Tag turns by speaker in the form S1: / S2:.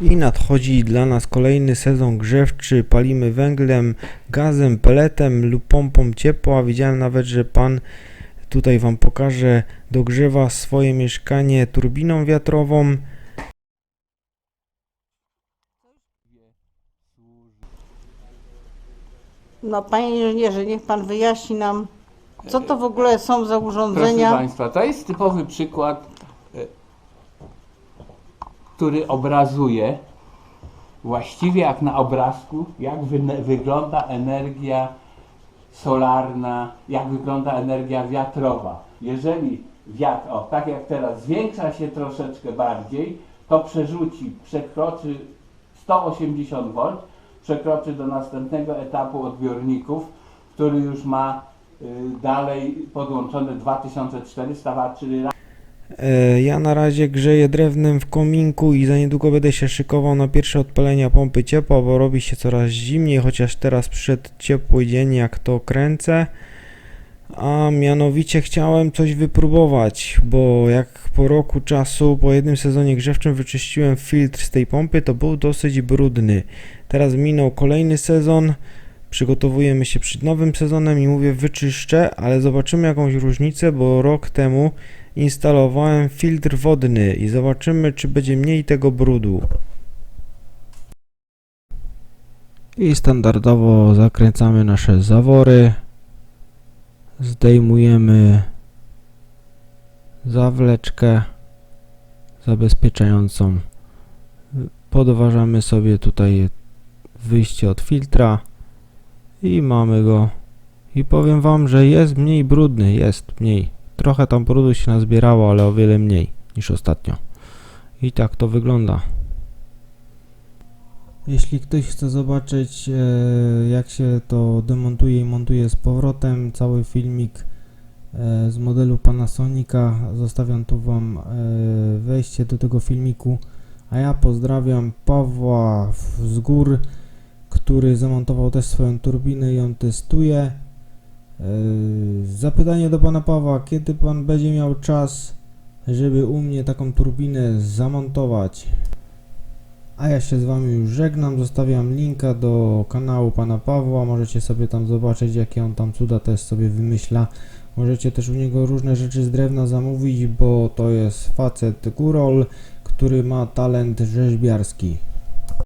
S1: I nadchodzi dla nas kolejny sezon grzewczy. Palimy węglem, gazem, peletem lub pompą ciepła. Widziałem nawet, że pan tutaj wam pokaże, dogrzewa swoje mieszkanie turbiną wiatrową.
S2: No panie inżynierze, niech pan wyjaśni nam, co to w ogóle są za
S3: Proszę
S2: urządzenia.
S3: Państwa, to jest typowy przykład, który obrazuje właściwie jak na obrazku, jak wy- wygląda energia solarna, jak wygląda energia wiatrowa. Jeżeli wiatr, o tak jak teraz, zwiększa się troszeczkę bardziej, to przerzuci, przekroczy 180 V, przekroczy do następnego etapu odbiorników, który już ma y, dalej podłączone 2400 W, czyli
S1: Ja na razie grzeję drewnem w kominku i za niedługo będę się szykował na pierwsze odpalenia pompy ciepła, bo robi się coraz zimniej, chociaż teraz przyszedł ciepły dzień, jak to kręcę. A mianowicie chciałem coś wypróbować, bo jak po roku czasu, po jednym sezonie grzewczym wyczyściłem filtr z tej pompy, to był dosyć brudny. Teraz minął kolejny sezon, przygotowujemy się przed nowym sezonem i mówię wyczyszczę, ale zobaczymy jakąś różnicę, bo rok temu instalowałem filtr wodny i zobaczymy, czy będzie mniej tego brudu. I standardowo zakręcamy nasze zawory. Zdejmujemy zawleczkę zabezpieczającą. Podważamy sobie tutaj wyjście od filtra i mamy go. I powiem Wam, że jest mniej brudny, jest mniej. Trochę tam brudu się nazbierało, ale o wiele mniej niż ostatnio. I tak to wygląda. Jeśli ktoś chce zobaczyć e, jak się to demontuje i montuje z powrotem, cały filmik e, z modelu Panasonica, zostawiam tu Wam e, wejście do tego filmiku. A ja pozdrawiam Pawła z gór, który zamontował też swoją turbinę i ją testuje. Yy, Zapytanie do pana Pawła, kiedy pan będzie miał czas, żeby u mnie taką turbinę zamontować? A ja się z wami już żegnam, zostawiam linka do kanału pana Pawła, możecie sobie tam zobaczyć jakie on tam cuda też sobie wymyśla. Możecie też u niego różne rzeczy z drewna zamówić, bo to jest facet górol, który ma talent rzeźbiarski.